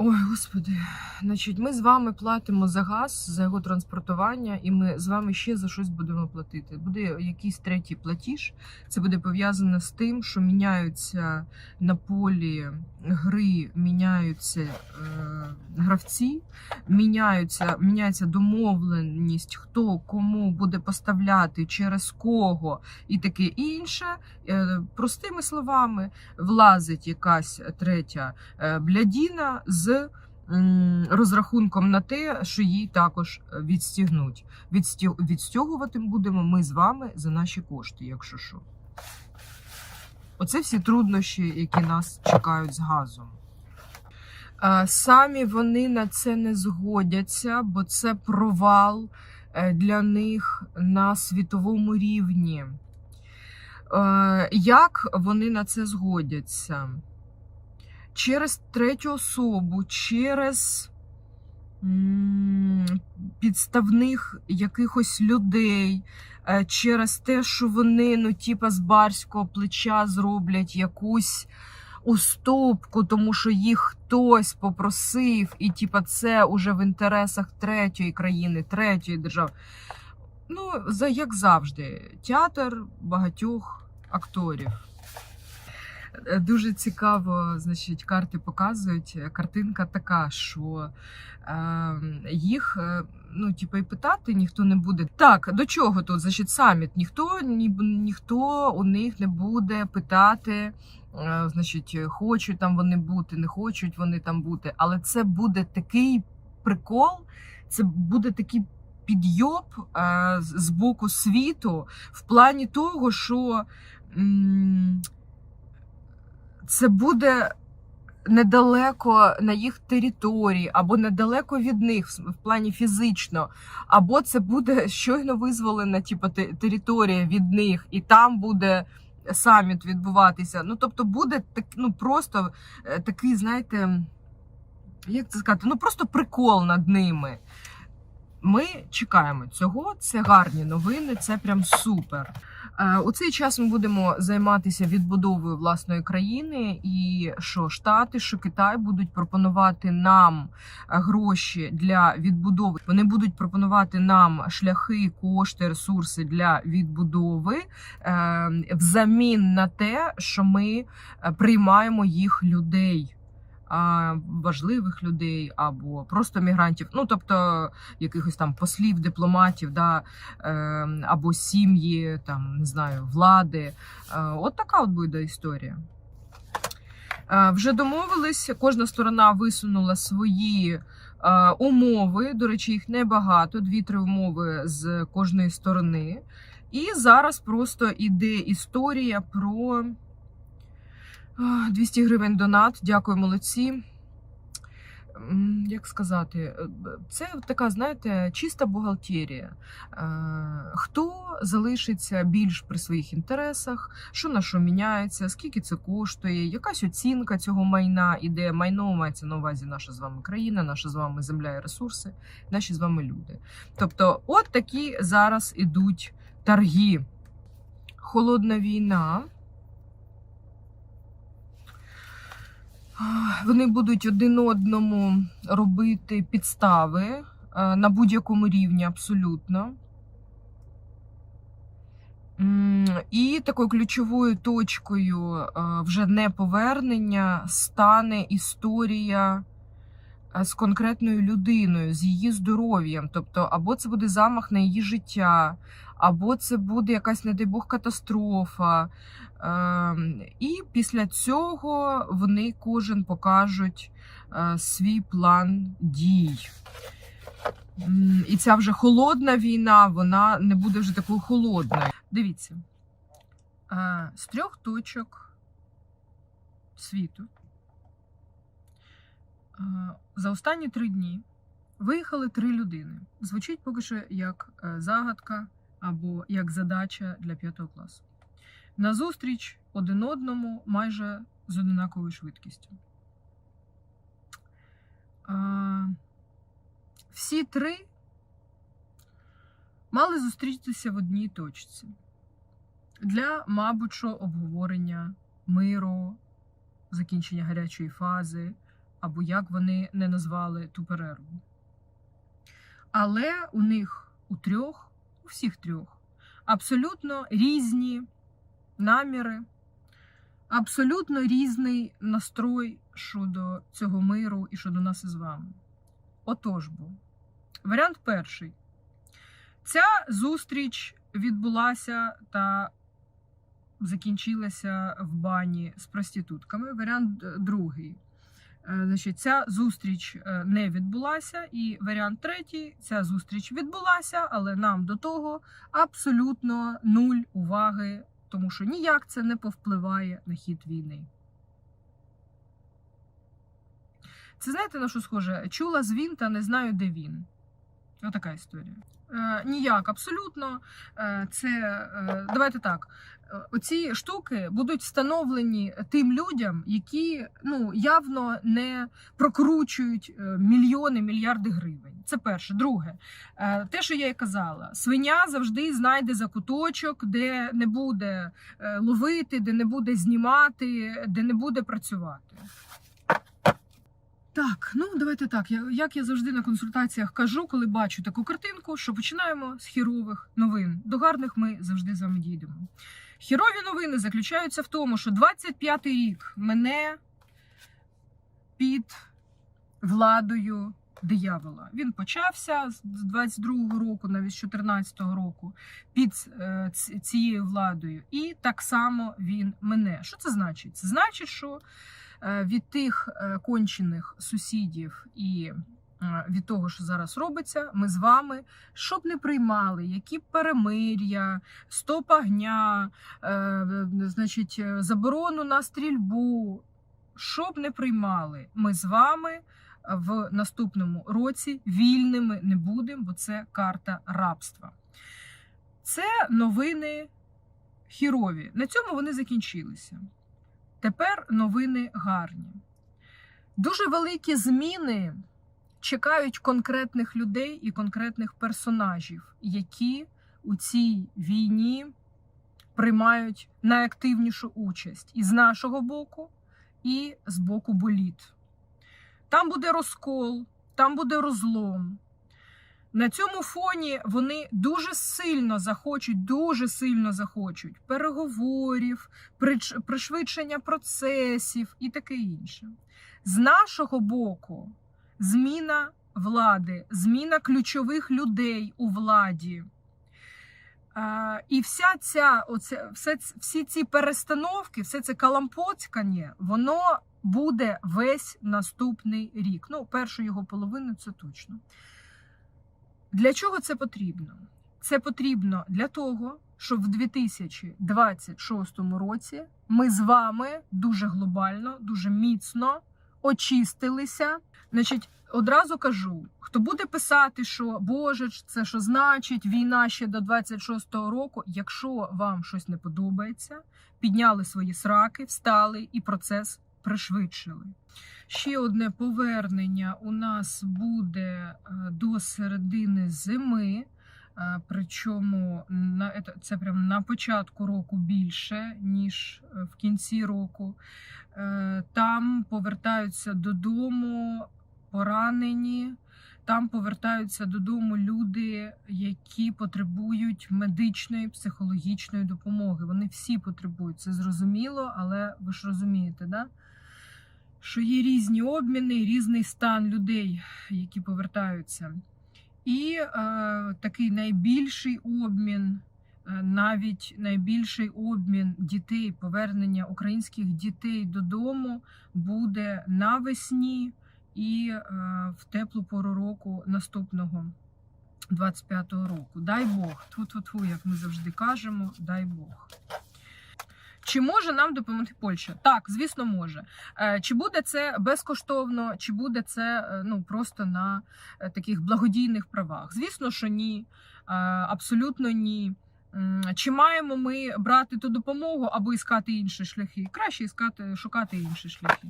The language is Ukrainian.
Ой, господи, значить, ми з вами платимо за газ, за його транспортування, і ми з вами ще за щось будемо платити. Буде якийсь третій платіж. Це буде пов'язано з тим, що міняються на полі гри, міняються е, гравці, міняються, міняється домовленість, хто кому буде поставляти, через кого і таке інше. Е, простими словами, влазить якась третя е, блядіна з розрахунком на те, що їй також відстігнуть. Відстю- Відстягувати будемо ми з вами за наші кошти, якщо що. Оце всі труднощі, які нас чекають з газом. Е, Самі вони на це не згодяться, бо це провал е, для них на світовому рівні. Е, Як вони на це згодяться? Через третю особу, через підставних якихось людей, е, через те, що вони, ну, типа, з барського плеча зроблять якусь уступку, тому що їх хтось попросив, і типа це уже в інтересах третьої країни, третьої держави. Ну, як завжди, театр багатьох акторів. Дуже цікаво, значить, карти показують. Картинка така, що е, їх, ну, типу, і питати ніхто не буде. Так, до чого тут? Значить, саміт. Ніхто, ні, ніхто у них не буде питати, е, значить, хочуть там вони бути, не хочуть вони там бути. Але це буде такий прикол, це буде такий підйоб е, з боку світу в плані того, що. м, це буде недалеко на їх території, або недалеко від них в плані фізично, або це буде щойно визволена типу, те- територія від них, і там буде саміт відбуватися. Ну, тобто, буде так, ну, просто е, такий, знаєте, як це сказати, ну просто прикол над ними. Ми чекаємо цього. Це гарні новини, це прям супер. Е, У цей час ми будемо займатися відбудовою власної країни, і що Штати, що Китай будуть пропонувати нам е, гроші для відбудови. Вони будуть пропонувати нам шляхи, кошти, ресурси для відбудови е, взамін на те, що ми приймаємо їх людей. Важливих людей або просто мігрантів, ну тобто якихось там послів, дипломатів, да, е, або сім'ї, там не знаю, влади. Е, От така от буде історія. Е, Вже домовились, кожна сторона висунула свої е, умови. До речі, їх небагато, дві-три умови з кожної сторони. І зараз просто іде історія про 200 гривень донат. Дякую, молодці. Як сказати, е, це така, знаєте, чиста бухгалтерія. Е, Хто залишиться більш при своїх інтересах, що на що міняється, скільки це коштує, якась оцінка цього майна іде. Майно мається на увазі наша з вами країна, наша з вами земля і ресурси, наші з вами люди. Тобто, от такі зараз ідуть торги. Холодна війна. Вони будуть один одному робити підстави е, на будь-якому рівні абсолютно. І такою ключовою точкою е, вже не повернення стане історія з конкретною людиною, з її здоров'ям. Тобто, або це буде замах на її життя, або це буде якась, не дай Бог, катастрофа. Ем, І після цього вони кожен покажуть е, свій план дій. І ця вже холодна війна, вона не буде вже такою холодною. Дивіться, е, з трьох точок світу за останні три дні виїхали три людини. Звучить поки що як е, загадка або як задача для п'ятого класу. Назустріч один одному майже з однаковою швидкістю. Всі три мали зустрітися в одній точці для, мабуть, обговорення миру, закінчення гарячої фази, або як вони не назвали ту перерву. Але у них у трьох, у всіх трьох, абсолютно різні наміри, абсолютно різний настрой щодо цього миру і щодо нас із вами. Отож бо, варіант перший. Ця зустріч відбулася та закінчилася в бані з проститутками. Варіант е, другий. Е, Значить, ця зустріч е, не відбулася, і варіант третій: ця зустріч відбулася, але нам до того абсолютно нуль уваги, тому що ніяк це не повпливає на хід війни. Це знаєте на що схоже? Чула звін та не знаю, де він. Отака історія. Е, ніяк, абсолютно. Е, це е, давайте так. Оці штуки будуть встановлені тим людям, які ну явно не прокручують мільйони, мільярди гривень. Це перше. Друге, те, що я і казала, свиня завжди знайде закуточок, де не буде ловити, де не буде знімати, де не буде працювати. Так, ну давайте так. Я, як я завжди на консультаціях кажу, коли бачу таку картинку, що починаємо з хірових новин. До гарних ми завжди з вами дійдемо. Хірові новини заключаються в тому, що 25-й рік мене під владою диявола. Він почався з 22-го року, навіть з 14-го року, під е, цією владою. І так само він мене. Що це значить? Це значить, що е, від тих е, кончених сусідів і від того, що зараз робиться, ми з вами, щоб не приймали які перемир'я, стоп огня, значить, заборону на стрільбу, щоб не приймали, ми з вами в наступному році вільними не будемо, бо це карта рабства. Це новини хірові. На цьому вони закінчилися. Тепер новини гарні. Дуже великі зміни чекають конкретних людей і конкретних персонажів, які у цій війні приймають найактивнішу участь і з нашого боку, і з боку боліт. Там буде розкол, там буде розлом. На цьому фоні вони дуже сильно захочуть, дуже сильно захочуть переговорів, пришвидшення процесів і таке інше. З нашого боку, зміна влади, зміна ключових людей у владі. І вся ця, оце, все, всі ці перестановки, все це калампоцькання, воно буде весь наступний рік. Ну, першу його половину це точно. Для чого це потрібно? Це потрібно для того, щоб в 2026 році ми з вами дуже глобально, дуже міцно очистилися. Значить, одразу кажу: хто буде писати, що Боже, це що значить війна ще до 26-го року. Якщо вам щось не подобається, підняли свої сраки, встали і процес пришвидшили. Ще одне повернення у нас буде е, до середини зими. е, Причому на це прямо на початку року більше, ніж е, в кінці року. Е, Там повертаються додому поранені, там повертаються додому люди, які потребують медичної, психологічної допомоги. Вони всі потребують. Це зрозуміло, але ви ж розумієте, да? що є різні обміни, різний стан людей, які повертаються. І е, такий найбільший обмін, навіть найбільший обмін дітей, повернення українських дітей додому буде навесні і е, в теплу пору року наступного 25-го року. Дай Бог, тьфу-тьфу-тьфу, як ми завжди кажемо, дай Бог. Чи може нам допомогти Польща? Так, звісно, може. Е, Чи буде це безкоштовно, чи буде це е, ну просто на е, таких благодійних правах? Звісно, що ні, Е, абсолютно ні. Чи маємо ми брати ту допомогу або іскати інші шляхи? Краще іскати, шукати інші шляхи.